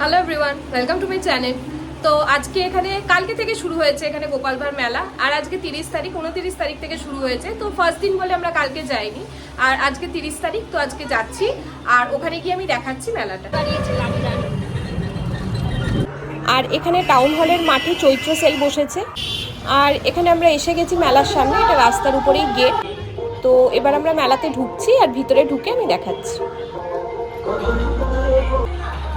Hello everyone welcome to my channel তো আজকে এখানে, কালকে থেকে শুরু হয়েছে এখানে গোপালভার মেলা, আর আজকে তিরিশ তারিখ, উনতিরিশ তারিখ থেকে শুরু হয়েছে। তো ফার্স্ট দিন বলে আমরা কালকে যাইনি, আর আজকে তিরিশ তারিখ, তো আজকে যাচ্ছি, আর ওখানে গিয়ে আমি দেখাচ্ছি মেলাটা। আর এখানে টাউন হলের মাঠে চৈত্র সেল বসেছে, আর এখানে আমরা এসে গেছি মেলার সামনে, এটা রাস্তার উপরেই গেট তো এবার আমরা মেলাতে ঢুকছি, আর ভিতরে ঢুকে আমি দেখাচ্ছি।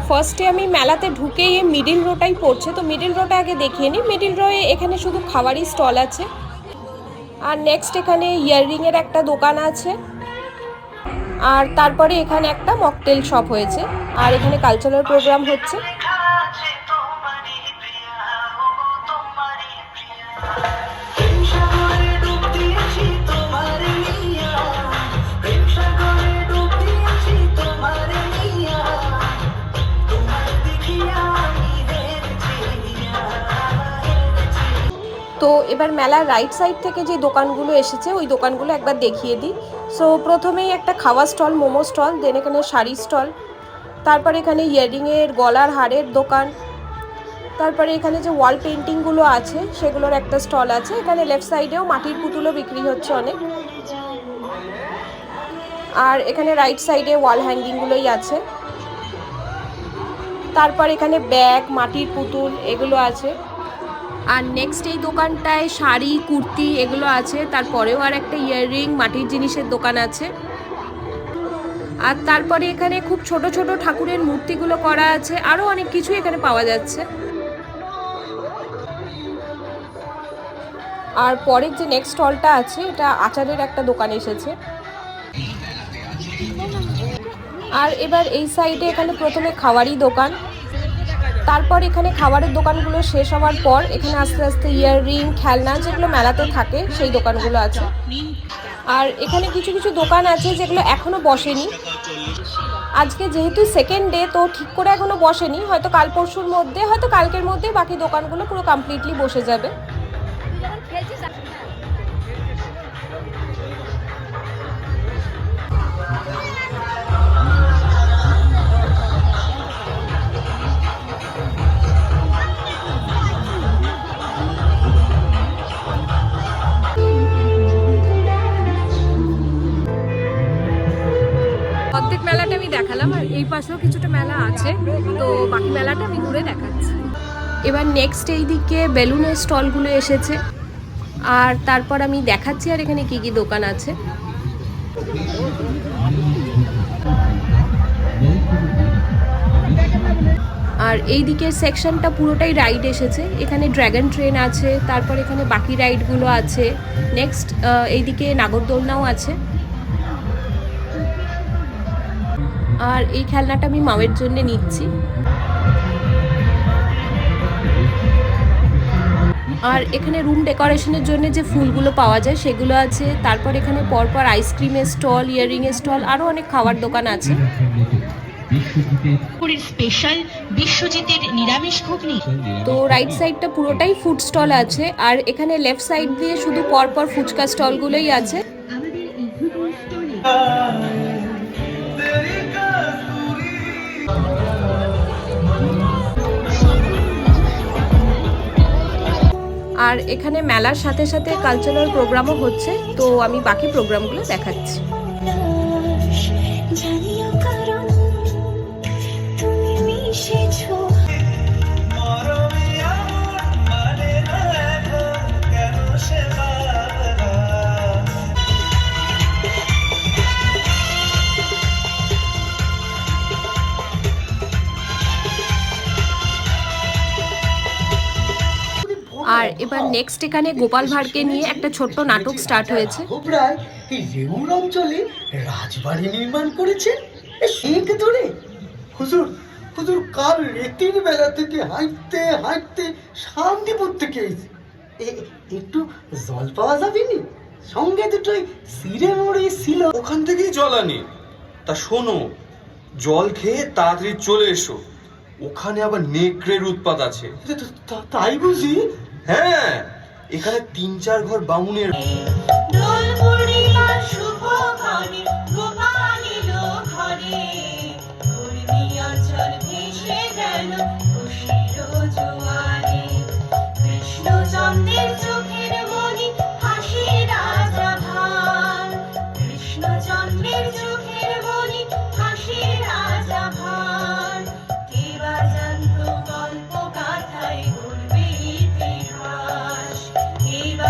ফার্স্টে আমি মেলাতে ঢুকেই মিডিল রোটাই পড়ছে, তো মিডিল রোটা আগে দেখিয়ে নিই। মিডিল রোয়ে এখানে শুধু খাবারই স্টল আছে। আর নেক্সট এখানে ইয়াররিংয়ের একটা দোকান আছে। আর তারপরে এখানে একটা মকটেল শপ হয়েছে। আর এখানে কালচারাল প্রোগ্রাম হচ্ছে। তো এবার মেলার রাইট সাইড থেকে যে দোকানগুলো এসেছে, ওই দোকানগুলো একবার দেখিয়ে দিই। সো প্রথমেই একটা খাওয়া স্টল মোমো স্টল দেন এখানে শাড়ি স্টল তারপরে এখানে ইয়াররিংয়ের গলার হারের দোকান, তারপরে এখানে যে ওয়াল পেন্টিংগুলো আছে, সেগুলোর একটা স্টল আছে। এখানে লেফট সাইডেও মাটির পুতুলও বিক্রি হচ্ছে অনেক। আর এখানে রাইট সাইডে ওয়াল হ্যাঙ্গিংগুলোই আছে। তারপর এখানে ব্যাগ মাটির পুতুল, এগুলো আছে। আর নেক্সট এই দোকানটায় শাড়ি, কুর্তি এগুলো আছে। তারপরেও আর একটা ইয়াররিং মাটির জিনিসের দোকান আছে। আর তারপরে এখানে খুব ছোট ছোট ঠাকুরের মূর্তিগুলো করা আছে। আরও অনেক কিছু এখানে পাওয়া যাচ্ছে। আর পরের যে নেক্সট স্টলটা আছে, এটা আচারের একটা দোকান এসেছে। আর এবার এই সাইডে এখানে প্রথমে খাওয়ারই দোকান। তারপর এখানে খাবারের দোকানগুলো শেষ হওয়ার পর এখানে আস্তে আস্তে ইয়াররিং, খেলনা যেগুলো মেলাতে থাকে, সেই দোকানগুলো আছে। আর এখানে কিছু কিছু দোকান আছে যেগুলো এখনও বসেনি। আজকে যেহেতু সেকেন্ড ডে তো ঠিক করে এখনও বসেনি। হয়তো কাল পরশুর মধ্যে, হয়তো কালকের মধ্যে বাকি দোকানগুলো পুরো কমপ্লিটলি বসে যাবে। দেখালাম আর এই পাশেও কিছুটা মেলা আছে, তো বাকি মেলাটা আমি ঘুরে দেখাচ্ছি। এবার নেক্সট এই দিকে বেলুনের স্টলগুলো এসেছে, আর তারপর আমি দেখাচ্ছি আর এখানে কি কি দোকান আছে। আর এই দিকের সেকশনটা পুরোটাই রাইড এসেছে, এখানে ড্র্যাগন ট্রেন আছে, তারপর এখানে বাকি রাইডগুলো আছে। নেক্সট এইদিকে নাগরদোলনাও আছে। আর এই খেলনাটা আমি মামের জন্য নিচ্ছি। আর এখানে রুম ডেকোরেশনের জন্য যে ফুলগুলো পাওয়া যায় সেগুলো আছে। তারপর এখানে পরপর আইসক্রিমের স্টল ইয়াররিংয়ের স্টল আরও অনেক খাবার দোকান আছে। স্পেশাল বিশ্বজিতের নিরামিষ ঘুগনি। তো রাইট সাইডটা পুরোটাই ফুড স্টল আছে। আর এখানে লেফট সাইড দিয়ে শুধু পরপর ফুচকা স্টলগুলোই আছে। আর এখানে মেলার সাথে সাথে কালচারাল প্রোগ্রামও হচ্ছে তো আমি বাকি প্রোগ্রামগুলো দেখাচ্ছি। আর এবার নেক্সট এখানে গোপাল ভাঁড়কে নিয়ে একটা ছোট্ট নাটক স্টার্ট হয়েছে। ঘোবরায় এই অঞ্চলে রাজবাড়ি নির্মাণ করেছে? শেখ ধরে? হুজুর হুজুর কাল রেতির বেলা থেকে হাঁটতে হাঁটতে শান্তিপুর থেকে এ- একটু জল পাওয়া যাবে নি সঙ্গে দুটোই সিরে মোড়ে ছিল। ওখান থেকেই জল আনি। তা শোনো জল খেয়ে তাড়াতাড়ি চলে এসো। ওখানে আবার নেকড়ের উৎপাত আছে। তাই বুঝি? হ্যাঁ এখানে তিন চার ঘর বামুনের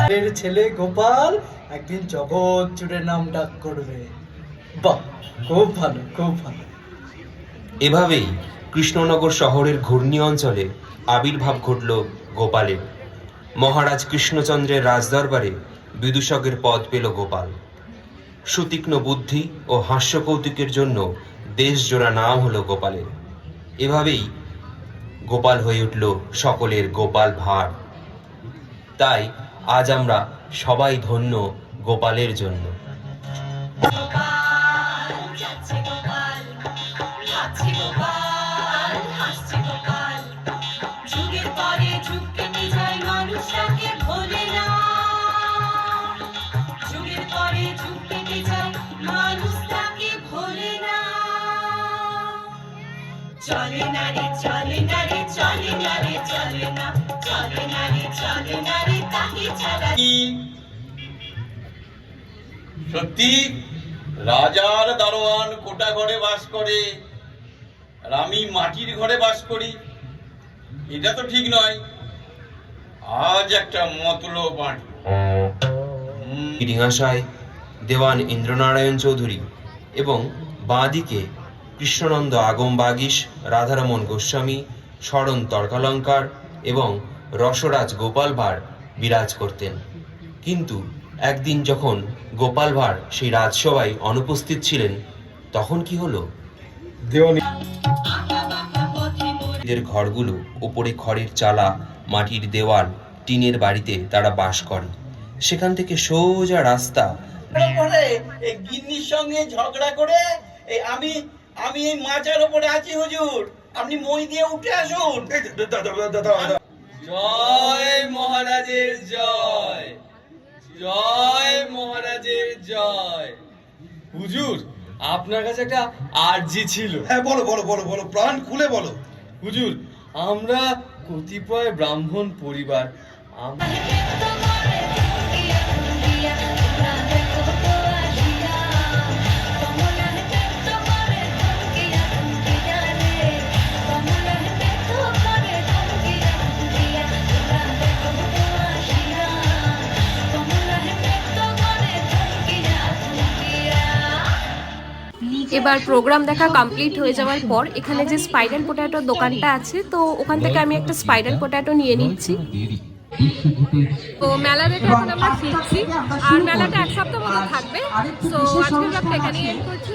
এর ছেলে গোপাল একদিন জগৎ জুড়ে নাম ডাক করবে। বাহ, খুব ভালো খুব ভালো। এভাবেই কৃষ্ণনগর শহরের ঘূর্ণি অঞ্চলে আবির্ভাব ঘটল গোপালের। মহারাজ কৃষ্ণচন্দ্রের রাজদরবারে বিদূষকের পদ পেল গোপাল। সুতীক্ষ্ণ বুদ্ধি ও হাস্যকৌতুকের জন্য দেশজোড়া নাম হলো গোপালের। এভাবেই গোপাল হয়ে উঠল সকলের গোপাল ভাঁড়। তাই আজ আমরা সবাই ধন্য গোপালের জন্য। চলে না রে, চলে না রে, চলে না রে, চলে না। সত্যি, রাজার দারোয়ান কোটা ঘরে বাস করে আর আমি মাটির ঘরে বাস করি। এটা তো ঠিক নয়। আজ একটা মতলব আঁটল ইতিহাসায় দেওয়ান ইন্দ্রনারায়ণ চৌধুরী এবং বাঁদিকে কৃষ্ণনন্দ আগম বাগিস রাধারমন গোস্বামী, শরণ তর্কালঙ্কার এবং রসরাজ গোপাল ভাঁড় বিরাজ করতেন। কিন্তু একদিন যখন গোপাল ভাঁড় সেই রাজসভায় অনুপস্থিত ছিলেন তখন কি হলো? ঘরগুলো ওপরে খড়ের চালা মাটির দেওয়াল টিনের বাড়িতে তারা বাস করে। সেখান থেকে সোজা রাস্তা। এই গিন্নির সঙ্গে ঝগড়া করে এই আমি আমি এই মাচার ওপরে আছি হুজুর। আপনি মই দিয়ে উঠে আসুন। জয় মহারাজের জয়। জয় মহারাজের জয়। হুজুর আপনার কাছে একটা আর্জি ছিল। হ্যাঁ বলো বলো বলো বলো প্রাণ খুলে বলো। হুজুর আমরা কতিপয় ব্রাহ্মণ পরিবার আম- এবার প্রোগ্রাম দেখা কমপ্লিট হয়ে যাওয়ার পর, এখানে যে স্পাইরাল পোটাটোর দোকানটা আছে, তো ওখান থেকে আমি একটা স্পাইরাল পোটাটো নিয়ে নিচ্ছি। তো মেলা দেখে এখন আমরা ফিরছি, আর মেলাটা এক সপ্তাহ মতো থাকবে। তো আজকে এখানেই এন্ড করছি।